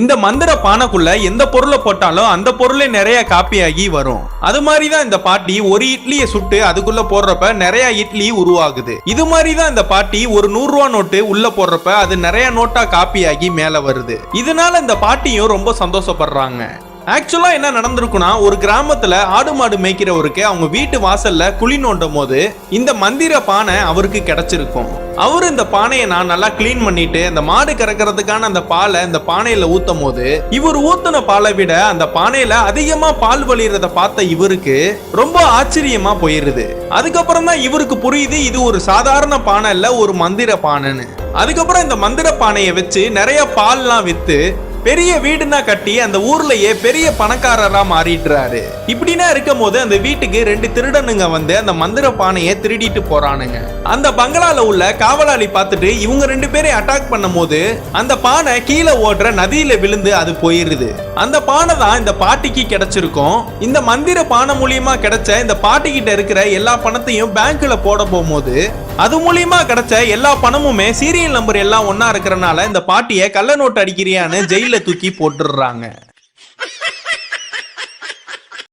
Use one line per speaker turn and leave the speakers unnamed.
இந்த மந்திர பானைக்குள்ள எந்த பொருளை போட்டாலும் அந்த பொருளே நிறைய காப்பியாகி வரும். அது மாதிரி தான் இந்த பாட்டி ஒரு இட்லியை சுட்டு அதுக்குள்ள போடுறப்ப நிறைய இட்லி உருவாகுது. இது மாதிரி தான் இந்த பாட்டி ஒரு நூறு ரூபா நோட்டு உள்ள போடுறப்ப அது நிறைய நோட்டா காப்பியாகி மேல வருது. இதனால இந்த பாட்டியும் ரொம்ப சந்தோஷப்படுறாங்க. ஆக்சுவலாக என்ன நடந்திருக்குன்னா ஒரு கிராமத்தில் ஆடு மாடு மேய்க்கிறவருக்கு அவங்க வீட்டு வாசலில் குழி நோண்டும் போது இந்த மந்திர பானை அவருக்கு கிடைச்சிருக்கும். அவர் இந்த பானையை நான் நல்லா க்ளீன் பண்ணிட்டு அந்த மாடு கறக்கிறதுக்கான அந்த பாலை இந்த பானையில ஊத்தும் போது இவர் ஊத்துன பாலை விட அந்த பானையில அதிகமா பால் வழியறத பார்த்த இவருக்கு ரொம்ப ஆச்சரியமா போயிருது. அதுக்கப்புறம் தான் இவருக்கு புரியுது இது ஒரு சாதாரண பானை இல்ல ஒரு மந்திர பானைன்னு. அதுக்கப்புறம் இந்த மந்திர பானையை வச்சு நிறைய பால்லாம் வித்து பெரிய வீடுனா கட்டி அந்த ஊர்லயே பெரிய பணக்காரரா மாறிடுறாரு. இப்படின்னா இருக்கும் போது அந்த வீட்டுக்கு ரெண்டு திருடனுங்க வந்து அந்த மந்திர பானையை திருடிட்டு போறானுங்க. அந்த பங்களால உள்ள காவலாளி பார்த்துட்டு இவங்க ரெண்டு பேரையும் அட்டாக் பண்ணும் போது அந்த பானை கீழே ஓடுற நதியில விழுந்து அது போயிருது. அந்த பானை தான் இந்த பாட்டிக்கு கிடைச்சிருக்கும். இந்த மந்திர பானை மூலியமா கிடைச்ச இந்த பாட்டி கிட்ட இருக்கிற எல்லா பணத்தையும் பேங்க்ல போட போகும்போது அது மூலியமா கிடைச்ச எல்லா பணமுமே சீரியல் நம்பர் எல்லாம் ஒன்னா இருக்கிறனால இந்த பாட்டியை கள்ள நோட்டு அடிக்கிறியான்னு ஜெயில தூக்கி போட்டுடுறாங்க.